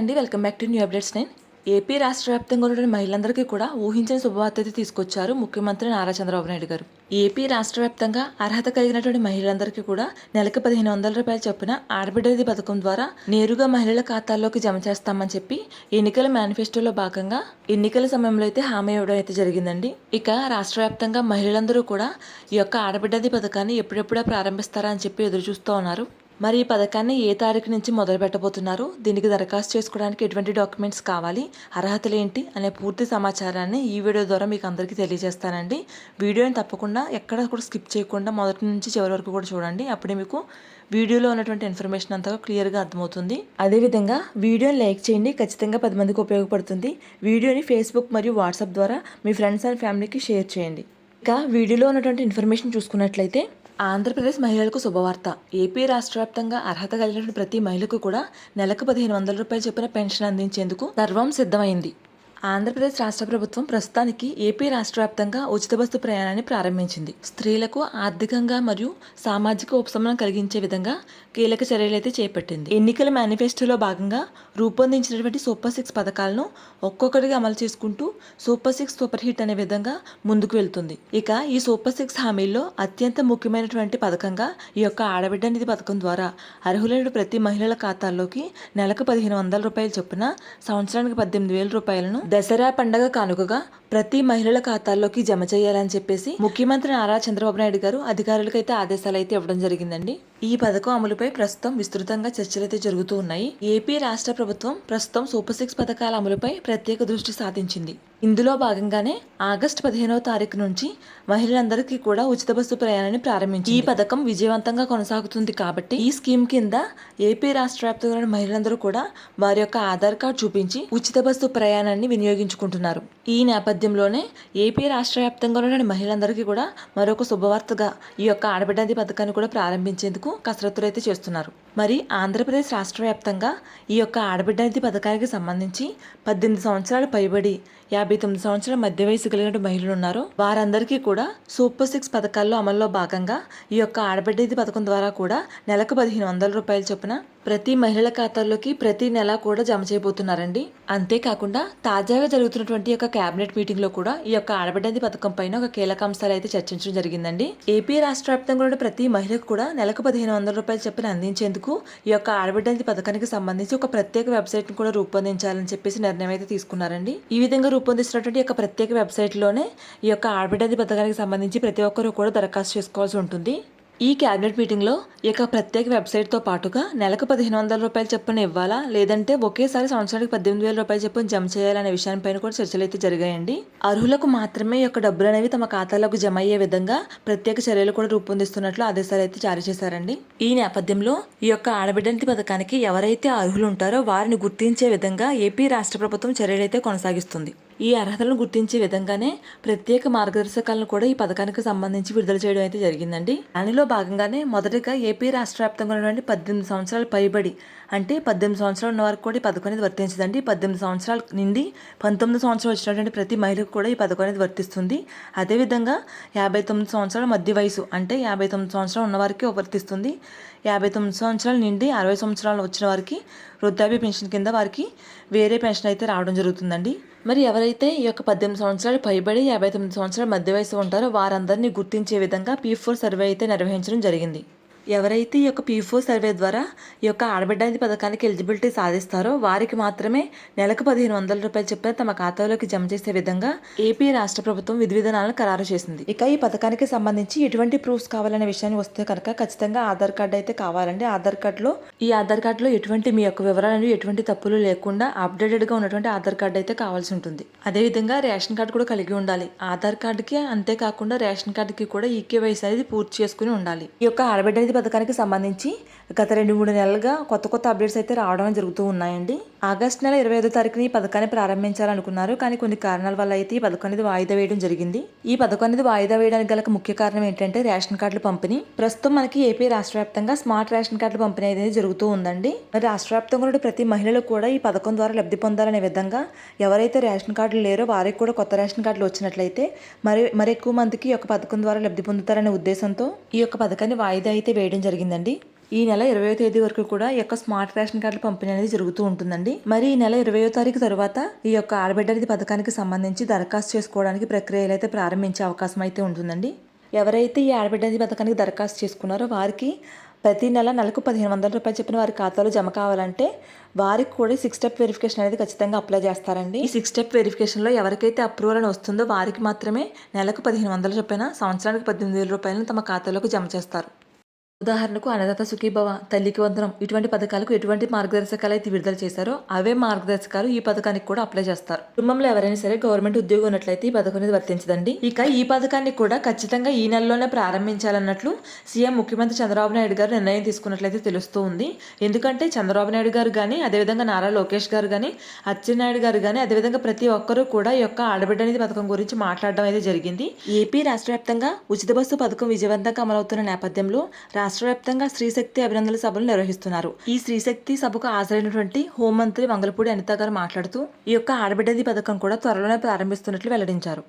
అండి. Welcome back to new updates నేను. AP రాష్ట్ర వ్యాప్తంగా ఉన్న మహిళలందరికీ కూడా ఊహించని శుభవార్త అయితే తీసుకొచ్చారు ముఖ్యమంత్రి నారా చంద్రబాబు నాయుడు గారు. ఏపీ రాష్ట్ర వ్యాప్తంగా అర్హత కలిగినటువంటి మహిళలందరికీ కూడా నెలకు పదిహేను వందల రూపాయలు చొప్పున ఆడబిడ్డది పథకం ద్వారా నేరుగా మహిళల ఖాతాల్లోకి జమ చేస్తామని చెప్పి ఎన్నికల మేనిఫెస్టోలో భాగంగా ఎన్నికల సమయంలో అయితే హామీ ఇవ్వడం అయితే జరిగిందండి. ఇక రాష్ట్ర వ్యాప్తంగా మహిళలందరూ కూడా ఈ యొక్క ఆడబిడ్డది పథకాన్ని ఎప్పుడెప్పుడా ప్రారంభిస్తారా అని చెప్పి ఎదురు చూస్తూ ఉన్నారు. మరి ఈ పథకాన్ని ఏ తారీఖు నుంచి మొదలు పెట్టబోతున్నారు? దీనికి దరఖాస్తు చేసుకోవడానికి ఎటువంటి డాక్యుమెంట్స్ కావాలి? అర్హతలు ఏంటి? అనే పూర్తి సమాచారాన్ని ఈ వీడియో ద్వారా మీకు అందరికీ తెలియజేస్తానండి. వీడియోని తప్పకుండా ఎక్కడ కూడా స్కిప్ చేయకుండా మొదటి నుంచి చివరి వరకు కూడా చూడండి. అప్పుడే మీకు వీడియోలో ఉన్నటువంటి ఇన్ఫర్మేషన్ అంతా క్లియర్గా అర్థమవుతుంది. అదేవిధంగా వీడియోని లైక్ చేయండి. ఖచ్చితంగా పది మందికి ఉపయోగపడుతుంది. వీడియోని ఫేస్బుక్ మరియు వాట్సాప్ ద్వారా మీ ఫ్రెండ్స్ అండ్ ఫ్యామిలీకి షేర్ చేయండి. ఇక వీడియోలో ఉన్నటువంటి ఇన్ఫర్మేషన్ చూసుకున్నట్లయితే ఆంధ్రప్రదేశ్ మహిళలకు శుభవార్త. ఏపీ రాష్ట్ర వ్యాప్తంగా అర్హత కలిగిన ప్రతి మహిళకు కూడా నెలకు పదిహేను వందల రూపాయలు చొప్పున పెన్షన్ అందించేందుకు సర్వం సిద్ధమైంది. ఆంధ్రప్రదేశ్ రాష్ట్ర ప్రభుత్వం ప్రస్తుతానికి ఏపీ రాష్ట్ర వ్యాప్తంగా ఉచిత బస్సు ప్రయాణాన్ని ప్రారంభించింది. స్త్రీలకు ఆర్థికంగా మరియు సామాజిక ఉపశమనం కలిగించే విధంగా కీలక చర్యలైతే చేపట్టింది. ఎన్నికల మేనిఫెస్టోలో భాగంగా రూపొందించినటువంటి సూపర్ సిక్స్ పథకాలను ఒక్కొక్కటిగా అమలు చేసుకుంటూ సూపర్ సిక్స్ సూపర్ హిట్ అనే విధంగా ముందుకు వెళ్తుంది. ఇక ఈ సూపర్ సిక్స్ హామీల్లో అత్యంత ముఖ్యమైనటువంటి పథకంగా ఈ యొక్క ఆడబిడ్డ నిధి పథకం ద్వారా అర్హులైన ప్రతి మహిళల ఖాతాల్లోకి నెలకు పదిహేను వందల రూపాయల చొప్పున సంవత్సరానికి పద్దెనిమిది వేల రూపాయలను దసరా పండగ కానుకగా ప్రతి మహిళల ఖాతాల్లోకి జమ చేయాలని చెప్పేసి ముఖ్యమంత్రి నారా చంద్రబాబు నాయుడు గారు అధికారులకైతే ఆదేశాలు అయితే ఇవ్వడం జరిగిందండి. ఈ పథకం అమలుపై ప్రస్తుతం విస్తృతంగా చర్చలైతే జరుగుతూ ఉన్నాయి. ఏపీ రాష్ట్ర ప్రభుత్వం ప్రస్తుతం సూపర్ సిక్స్ పథకాల అమలుపై ప్రత్యేక దృష్టి సాధించింది. ఇందులో భాగంగానే ఆగస్టు పదిహేనవ తారీఖు నుంచి మహిళలందరికీ కూడా ఉచిత బస్సు ప్రయాణాన్ని ప్రారంభించి ఈ పథకం విజయవంతంగా కొనసాగుతుంది కాబట్టి ఈ స్కీమ్ కింద ఏపీ రాష్ట్ర వ్యాప్తంగా మహిళలందరూ కూడా వారి యొక్క ఆధార్ కార్డు చూపించి ఉచిత బస్సు ప్రయాణాన్ని వినియోగించుకుంటున్నారు. ఈ నేపథ్యంలోనే ఏపీ రాష్ట్ర వ్యాప్తంగా ఉన్న మహిళలందరికీ కూడా మరొక శుభవార్తగా ఈ యొక్క ఆడబిడ్డది పథకాన్ని కూడా ప్రారంభించేందుకు కసరత్తులు అయితే చేస్తున్నారు. మరి ఆంధ్రప్రదేశ్ రాష్ట్ర వ్యాప్తంగా ఈ యొక్క ఆడబిడ్డది పథకానికి సంబంధించి పద్దెనిమిది సంవత్సరాలు పైబడి యాభై తొమ్మిది సంవత్సరాల మధ్య వయసు కలిగిన మహిళలు ఉన్నారు. వారందరికీ కూడా సూపర్ సిక్స్ పథకాల్లో అమల్లో భాగంగా ఈ యొక్క ఆడబిడ్డది పథకం ద్వారా కూడా నెలకు పదిహేను వందల రూపాయలు చొప్పున ప్రతి మహిళల ఖాతాల్లోకి ప్రతి నెల కూడా జమ చేయబోతున్నారండి. అంతేకాకుండా తాజాగా జరుగుతున్నటువంటి యొక్క కేబినెట్ మీటింగ్లో కూడా ఈ యొక్క ఆడబిడ్డది పథకం పైన ఒక కీలక అంశాలు అయితే చర్చించడం జరిగిందండి. ఏపీ రాష్ట్ర వ్యాప్తంగా ప్రతి మహిళకు కూడా నెలకు పదిహేను వందల రూపాయలు చొప్పున అందించేందుకు ఈ యొక్క ఆడబిడ్డంతి పథకానికి సంబంధించి ఒక ప్రత్యేక వెబ్సైట్ను కూడా రూపొందించాలని చెప్పేసి నిర్ణయం అయితే తీసుకున్నారండి. ఈ విధంగా రూపొందిస్తున్నటువంటి యొక్క ప్రత్యేక వెబ్సైట్లోనే ఈ యొక్క ఆడబిడ్డంతి పథకానికి సంబంధించి ప్రతి ఒక్కరూ కూడా దరఖాస్తు చేసుకోవాల్సి ఉంటుంది. ఈ క్యాబినెట్ మీటింగ్లో ఇక యొక్క ప్రత్యేక వెబ్సైట్తో పాటుగా నెలకు పదిహేను వందల రూపాయలు చొప్పున ఇవ్వాలా? లేదంటే ఒకేసారి సంవత్సరానికి పద్దెనిమిది వేల రూపాయలు చొప్పున జమ చేయాలనే విషయాలపైన కూడా చర్చలు అయితే జరిగాయండి. అర్హులకు మాత్రమే యొక్క డబ్బులు అనేవి తమ ఖాతాలకు జమ అయ్యే విధంగా ప్రత్యేక చర్యలు కూడా రూపొందిస్తున్నట్లు ఆదేశాలు అయితే జారీ చేశారండి. ఈ నేపథ్యంలో ఈ యొక్క ఆడబిడ్డంటి పథకానికి ఎవరైతే అర్హులు ఉంటారో వారిని గుర్తించే విధంగా ఏపీ రాష్ట్ర ప్రభుత్వం చర్యలు అయితే కొనసాగిస్తుంది. ఈ అర్హతలను గుర్తించే విధంగానే ప్రత్యేక మార్గదర్శకాలను కూడా ఈ పథకానికి సంబంధించి విడుదల చేయడం అయితే జరిగిందండి. దానిలో భాగంగానే మొదటగా ఏపీ రాష్ట్ర వ్యాప్తంగా ఉన్నటువంటి పద్దెనిమిది సంవత్సరాలు పైబడి అంటే పద్దెనిమిది సంవత్సరాలు ఉన్న వారికి కూడా ఈ పథకం అనేది వర్తించదండి. పద్దెనిమిది సంవత్సరాల నుండి పంతొమ్మిది సంవత్సరాలు వచ్చినటువంటి ప్రతి మహిళకు కూడా ఈ పథకం అనేది వర్తిస్తుంది. అదేవిధంగా యాభై తొమ్మిది సంవత్సరాల మధ్య వయసు అంటే యాభై తొమ్మిది సంవత్సరాలు ఉన్న వారికి వర్తిస్తుంది. యాభై తొమ్మిది సంవత్సరాల నుండి అరవై సంవత్సరాలు వచ్చిన వారికి వృద్ధాప్య పెన్షన్ కింద వారికి వేరే పెన్షన్ అయితే రావడం జరుగుతుందండి. మరి ఎవరైతే ఈ యొక్క పద్దెనిమిది సంవత్సరాలు పైబడి యాభై తొమ్మిది సంవత్సరాల మధ్య వయసు ఉంటారో వారందరినీ గుర్తించే విధంగా పీ ఫోర్ సర్వే అయితే నిర్వహించడం జరిగింది. ఎవరైతే ఈ యొక్క పీఫో సర్వే ద్వారా ఈ యొక్క ఆడబిడ్డ పథకానికి ఎలిజిబిలిటీ సాధిస్తారో వారికి మాత్రమే నెలకు పదిహేను వందల రూపాయలు చెప్పిన తమ ఖాతాలోకి జమ చేసే విధంగా ఏపీ రాష్ట్ర ప్రభుత్వం విధి విధానాలను ఖరారు చేసింది. ఇక ఈ పథకానికి సంబంధించి ఎటువంటి ప్రూఫ్స్ కావాలనే విషయాన్ని వస్తే కనుక ఖచ్చితంగా ఆధార్ కార్డు అయితే కావాలండి. ఆధార్ కార్డులో ఈ ఆధార్ కార్డులో ఎటువంటి మీ యొక్క వివరాలను ఎటువంటి తప్పులు లేకుండా అప్డేటెడ్గా ఉన్నటువంటి ఆధార్ కార్డు అయితే కావాల్సి ఉంటుంది. అదేవిధంగా రేషన్ కార్డు కూడా కలిగి ఉండాలి. ఆధార్ కార్డుకి అంతేకాకుండా రేషన్ కార్డుకి కూడా ఈకేవైసీ అనేది పూర్తి చేసుకుని ఉండాలి. ఈ యొక్క ఆడబిడ్డ పథకానికి సంబంధించి గత రెండు మూడు నెలలుగా కొత్త కొత్త అప్డేట్స్ అయితే రావడం జరుగుతూ ఉన్నాయండి. ఆగస్ట్ నెల ఇరవై ఐదో తారీఖున ఈ పథకాన్ని ప్రారంభించాలనుకున్నారు. కానీ కొన్ని కారణాల వల్ల అయితే ఈ పథకం అనేది వాయిదా వేయడం జరిగింది. ఈ పథకం అనేది వాయిదా వేయడానికి గల ముఖ్య కారణం ఏంటంటే రేషన్ కార్డుల పంపిణీ. ప్రస్తుతం మనకి ఏపీ రాష్ట్ర వ్యాప్తంగా స్మార్ట్ రేషన్ కార్డుల పంపిణీ అనేది జరుగుతూ ఉందండి. మరి రాష్ట్ర వ్యాప్తంగా ప్రతి మహిళలు కూడా ఈ పథకం ద్వారా లబ్ధి పొందాలనే విధంగా ఎవరైతే రేషన్ కార్డులు లేరో వారికి కూడా కొత్త రేషన్ కార్డులు వచ్చినట్లయితే మరి మరి ఎక్కువ మందికి ఈ యొక్క పథకం ద్వారా లబ్ధి పొందుతారనే ఉద్దేశంతో ఈ యొక్క పథకాన్ని వాయిదా అయితే వేయడం జరిగిందండి. ఈ నెల ఇరవయో తేదీ వరకు కూడా ఈ యొక్క స్మార్ట్ రేషన్ కార్డుల పంపిణీ అనేది జరుగుతూ ఉంటుందండి. మరి ఈ నెల ఇరవయో తారీఖు తర్వాత ఈ యొక్క ఆడబిడ్డ పథకానికి సంబంధించి దరఖాస్తు చేసుకోవడానికి ప్రక్రియలు అయితే ప్రారంభించే అవకాశం అయితే ఉంటుందండి. ఎవరైతే ఈ ఆడబిడ్డ పథకానికి దరఖాస్తు చేసుకున్నారో వారికి ప్రతి నెల నెలకు పదిహేను వందల రూపాయలు చెప్పిన వారి ఖాతాలో జమ కావాలంటే వారికి కూడా సిక్స్ స్టెప్ వెరిఫికేషన్ అనేది ఖచ్చితంగా అప్లై చేస్తారండి. ఈ సిక్స్ స్టెప్ వెరిఫికేషన్లో ఎవరికైతే అప్రూవల్ అని వస్తుందో వారికి మాత్రమే నెలకు పదిహేను వందల చొప్పున సంవత్సరానికి పద్దెనిమిది వేల రూపాయలను తమ ఖాతాలోకి జమ చేస్తారు. ఉదాహరణకు అన్నదాత సుఖీభవ తల్లికి వందనం ఇటువంటి పథకాలకు ఎటువంటి మార్గదర్శకాలు అయితే విడుదల చేశారో అవే మార్గదర్శకాలు ఈ పథకానికి కూడా అప్లై చేస్తారు. కుటుంబంలో ఎవరైనా సరే గవర్నమెంట్ ఉద్యోగం ఉన్నట్లయితే ఈ పథకం అనేది వర్తించదండి. ఇక ఈ పథకాన్ని కూడా ఖచ్చితంగా ఈ నెలలోనే ప్రారంభించాలన్నట్లు సీఎం ముఖ్యమంత్రి చంద్రబాబు నాయుడు గారు నిర్ణయం తీసుకున్నట్లయితే తెలుస్తూ ఉంది. ఎందుకంటే చంద్రబాబు నాయుడు గారు కానీ అదేవిధంగా నారా లోకేష్ గారు కానీ అచ్చెన్నాయుడు గారు కానీ అదేవిధంగా ప్రతి ఒక్కరూ కూడా ఈ యొక్క ఆడబిడ్డ అనేది పథకం గురించి మాట్లాడడం అయితే జరిగింది. ఏపీ రాష్ట్ర వ్యాప్తంగా ఉచిత బస్సు పథకం విజయవంతంగా అమలవుతున్న నేపథ్యంలో రాష్ట్ర వ్యాప్తంగా స్త్రీశక్తి అభినందనల సభలు నిర్వహిస్తున్నారు. ఈ స్త్రీశక్తి సభకు హాజరైనటువంటి హోంమంత్రి మంగళపూడి అనిత గారు మాట్లాడుతూ ఈ యొక్క ఆడబిడ్డది పథకం కూడా త్వరలోనే ప్రారంభిస్తున్నట్లు వెల్లడించారు.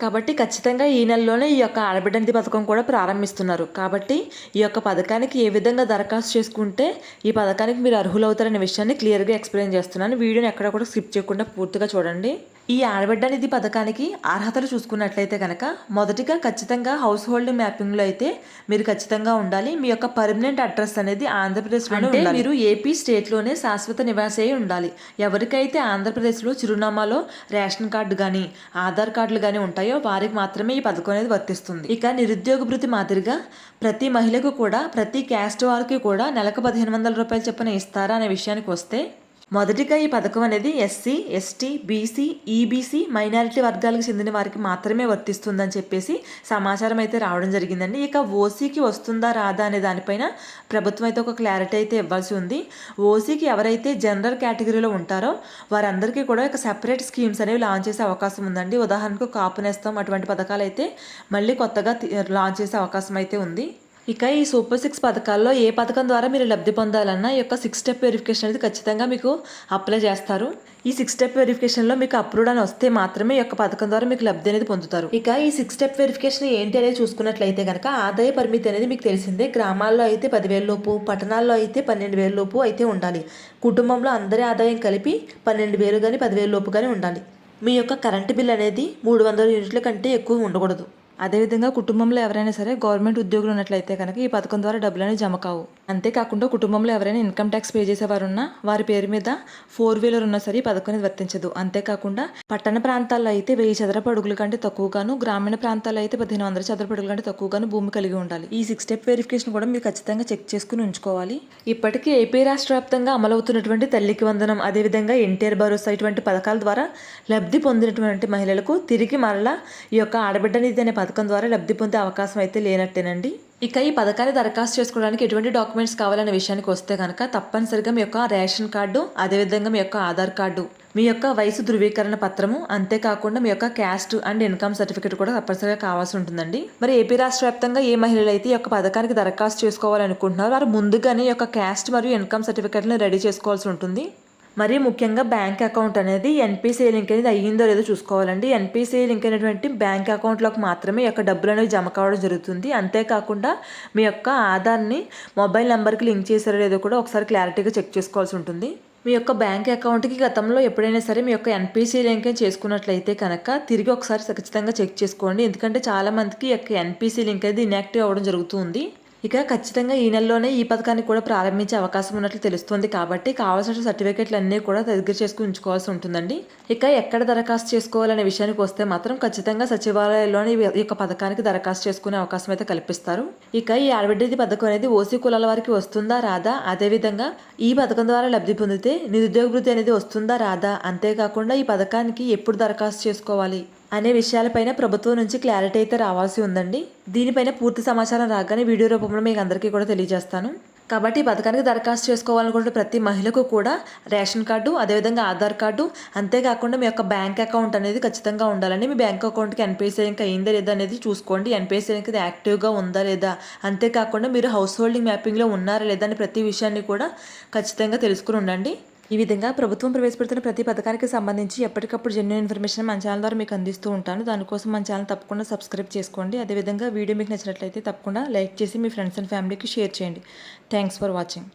కాబట్టి ఖచ్చితంగా ఈ నెలలోనే ఈ యొక్క ఆడబిడ్డంది పథకం కూడా ప్రారంభిస్తున్నారు. కాబట్టి ఈ యొక్క పథకానికి ఏ విధంగా దరఖాస్తు చేసుకుంటే ఈ పథకానికి మీరు అర్హులవుతారనే విషయాన్ని క్లియర్గా ఎక్స్ప్లెయిన్ చేస్తున్నాను. వీడియోని ఎక్కడ కూడా స్కిప్ చేయకుండా పూర్తిగా చూడండి. ఈ ఆడబిడ్డ నిధి పథకానికి అర్హతలు చూసుకున్నట్లయితే కనుక మొదటిగా ఖచ్చితంగా హౌస్ హోల్డ్ మ్యాపింగ్లో అయితే మీరు ఖచ్చితంగా ఉండాలి. మీ యొక్క పర్మనెంట్ అడ్రస్ అనేది ఆంధ్రప్రదేశ్లో అంటే మీరు ఏపీ స్టేట్లోనే శాశ్వత నివాసి ఉండాలి. ఎవరికైతే ఆంధ్రప్రదేశ్లో చిరునామాలో రేషన్ కార్డు కానీ ఆధార్ కార్డులు కానీ ఉంటాయో వారికి మాత్రమే ఈ పథకం అనేది వర్తిస్తుంది. ఇక నిరుద్యోగ భృతి మాదిరిగా ప్రతి మహిళకు కూడా ప్రతి క్యాస్ట్ వారికి కూడా నెలకు పదిహేను వందల రూపాయలు చొప్పున ఇస్తారా అనే విషయానికి వస్తే మొదటిగా ఈ పథకం అనేది SC ST BC EBC minority వర్గాలకు చెందిన వారికి మాత్రమే వర్తిస్తుందని చెప్పేసి సమాచారం అయితే రావడం జరిగిందండి. ఇక ఓసీకి వస్తుందా రాదా అనే దానిపైన ప్రభుత్వం అయితే ఒక క్లారిటీ అయితే ఇవ్వాల్సి ఉంది. ఓసీకి ఎవరైతే జనరల్ కేటగిరీలో ఉంటారో వారందరికీ కూడా ఒక సెపరేట్ స్కీమ్స్ అనేవి లాంచ్ చేసే అవకాశం ఉందండి. ఉదాహరణకు కాపు నేస్తాం అటువంటి పథకాలు అయితే మళ్ళీ కొత్తగా లాంచ్ చేసే అవకాశం అయితే ఉంది. ఇక ఈ సూపర్ సిక్స్ పథకాల్లో ఏ పథకం ద్వారా మీరు లబ్ధి పొందాలన్నా ఈ యొక్క సిక్స్ స్టెప్ వెరిఫికేషన్ అనేది ఖచ్చితంగా మీకు అప్లై చేస్తారు. ఈ సిక్స్ స్టెప్ వెరిఫికేషన్లో మీకు అప్రూవ్డ్ అని వస్తే మాత్రమే ఈ యొక్క పథకం ద్వారా మీకు లబ్ధి అనేది పొందుతారు. ఇక ఈ సిక్స్ స్టెప్ వెరిఫికేషన్ ఏంటి అనేది చూసుకున్నట్లయితే కనుక ఆదాయ పరిమితి అనేది మీకు తెలిసిందే. గ్రామాల్లో అయితే పదివేల లోపు పట్టణాల్లో అయితే పన్నెండు వేల లోపు అయితే ఉండాలి. కుటుంబంలో అందరి ఆదాయం కలిపి పన్నెండు వేలు కానీ పదివేల లోపు కానీ ఉండాలి. మీ యొక్క కరెంటు బిల్ అనేది మూడు వందల యూనిట్ల కంటే ఎక్కువ ఉండకూడదు. అదేవిధంగా కుటుంబంలో ఎవరైనా సరే గవర్నమెంట్ ఉద్యోగులు ఉన్నట్లయితే కనుక ఈ పథకం ద్వారా డబ్బులని జమ కావు. అంతేకాకుండా కుటుంబంలో ఎవరైనా ఇన్కమ్ ట్యాక్స్ పే చేసేవారున్నా వారి పేరు మీద ఫోర్ వీలర్ ఉన్నా సరే ఈ పథకం అనేది వర్తించదు. అంతేకాకుండా పట్టణ ప్రాంతాల్లో అయితే వెయ్యి చదరపు అడుగుల కంటే తక్కువగాను గ్రామీణ ప్రాంతాల్లో అయితే పదిహేను వందల చదరపు అడుగుల కంటే తక్కువగాను భూమి కలిగి ఉండాలి. ఈ సిక్స్ స్టెప్ వెరిఫికేషన్ కూడా మీరు ఖచ్చితంగా చెక్ చేసుకుని ఉంచుకోవాలి. ఇప్పటికీ ఏపీ రాష్ట్ర వ్యాప్తంగా అమలవుతున్నటువంటి తల్లికి వందనం అదేవిధంగా ఎన్టీఆర్ భరోసా ఇటువంటి పథకాల ద్వారా లబ్ధి పొందినటువంటి మహిళలకు తిరిగి మరలా ఈ యొక్క ఆడబిడ్డ నిధి అనే పథకం ద్వారా లబ్ధి పొందే అవకాశం అయితే లేనట్టేనండి. ఇక ఈ పథకాన్ని దరఖాస్తు చేసుకోవడానికి ఎటువంటి డాక్యుమెంట్స్ కావాలనే విషయానికి వస్తే కనుక తప్పనిసరిగా మీ యొక్క రేషన్ కార్డు అదేవిధంగా మీ యొక్క ఆధార్ కార్డు మీ యొక్క వయసు ధృవీకరణ పత్రము అంతేకాకుండా మీ యొక్క క్యాస్ట్ అండ్ ఇన్కమ్ సర్టిఫికేట్ కూడా తప్పనిసరిగా కావాల్సి ఉంటుందండి. మరి ఏపీ రాష్ట్ర వ్యాప్తంగా ఏ మహిళలు అయితే ఈ యొక్క పథకానికి దరఖాస్తు చేసుకోవాలనుకుంటున్నారో వారు ముందుగానే యొక్క క్యాస్ట్ మరియు ఇన్కమ్ సర్టిఫికేట్ని రెడీ చేసుకోవాల్సి ఉంటుంది. మరి ముఖ్యంగా బ్యాంక్ అకౌంట్ అనేది ఎన్పిసిఐ లింక్ అనేది అయ్యిందో లేదో చూసుకోవాలండి. ఎన్పిసిఐ లింక్ అయినటువంటి బ్యాంక్ అకౌంట్లోకి మాత్రమే యొక్క డబ్బులు అనేవి జమ కావడం జరుగుతుంది. అంతేకాకుండా మీ యొక్క ఆధార్ని మొబైల్ నెంబర్కి లింక్ చేశారో లేదో కూడా ఒకసారి క్లారిటీగా చెక్ చేసుకోవాల్సి ఉంటుంది. మీ యొక్క బ్యాంక్ అకౌంట్కి గతంలో ఎప్పుడైనా సరే మీ యొక్క ఎన్పిసి లింక్ చేసుకున్నట్లయితే కనుక తిరిగి ఒకసారి ఖచ్చితంగా చెక్ చేసుకోండి. ఎందుకంటే చాలా మందికి యొక్క ఎన్పిసి లింక్ అనేది ఇన్యాక్టివ్ అవ్వడం జరుగుతుంది. ఇక ఖచ్చితంగా ఈ నెలలోనే ఈ పథకాన్ని కూడా ప్రారంభించే అవకాశం ఉన్నట్లు తెలుస్తుంది కాబట్టి కావాల్సిన సర్టిఫికేట్లు అన్నీ కూడా దగ్గర చేసుకుని ఉంచుకోవాల్సి ఉంటుందండి. ఇక ఎక్కడ దరఖాస్తు చేసుకోవాలనే విషయానికి వస్తే మాత్రం ఖచ్చితంగా సచివాలయంలోని ఈ యొక్క పథకానికి దరఖాస్తు చేసుకునే అవకాశం అయితే కల్పిస్తారు. ఇక ఈ ఆడబిడ్డది పథకం అనేది ఓసీ కులాల వారికి వస్తుందా రాదా? అదేవిధంగా ఈ పథకం ద్వారా లబ్ధి పొందితే నిరుద్యోగ వృద్ధి అనేది వస్తుందా రాదా? అంతేకాకుండా ఈ పథకానికి ఎప్పుడు దరఖాస్తు చేసుకోవాలి? అనే విషయాలపైన ప్రభుత్వం నుంచి క్లారిటీ అయితే రావాల్సి ఉందండి. దీనిపైన పూర్తి సమాచారం రాగానే వీడియో రూపంలో మీకు అందరికీ కూడా తెలియజేస్తాను. కాబట్టి ఈ పథకానికి దరఖాస్తు చేసుకోవాలనుకుంటే ప్రతి మహిళకు కూడా రేషన్ కార్డు అదేవిధంగా ఆధార్ కార్డు అంతేకాకుండా మీ యొక్క బ్యాంక్ అకౌంట్ అనేది ఖచ్చితంగా ఉండాలండి. మీ బ్యాంక్ అకౌంట్కి ఎన్పిఎస్ఐ లింక్ అయిందా లేదా అనేది చూసుకోండి. ఎన్పిఎస్ఐ లింక్ అది యాక్టివ్గా ఉందా లేదా అంతేకాకుండా మీరు హౌస్ హోల్డింగ్ మ్యాపింగ్లో ఉన్నారా లేదా అని ప్రతి విషయాన్ని కూడా ఖచ్చితంగా తెలుసుకుని ఉండండి. ఈ విధంగా ప్రభుత్వం ప్రవేశపెడుతున్న ప్రతి పథకానికి సంబంధించి ఎప్పటికప్పుడు జెన్యున్ ఇన్ఫర్మేషన్ మన ఛానల్ ద్వారా మీకు అందిస్తూ ఉంటాను. దానికోసం మన ఛానల్ తప్పకుండా సబ్స్క్రైబ్ చేసుకోండి. అదేవిధంగా వీడియో మీకు నచ్చినట్లయితే తప్పకుండా లైక్ చేసి మీ ఫ్రెండ్స్ అండ్ ఫ్యామిలీకి షేర్ చేయండి. Thanks for watching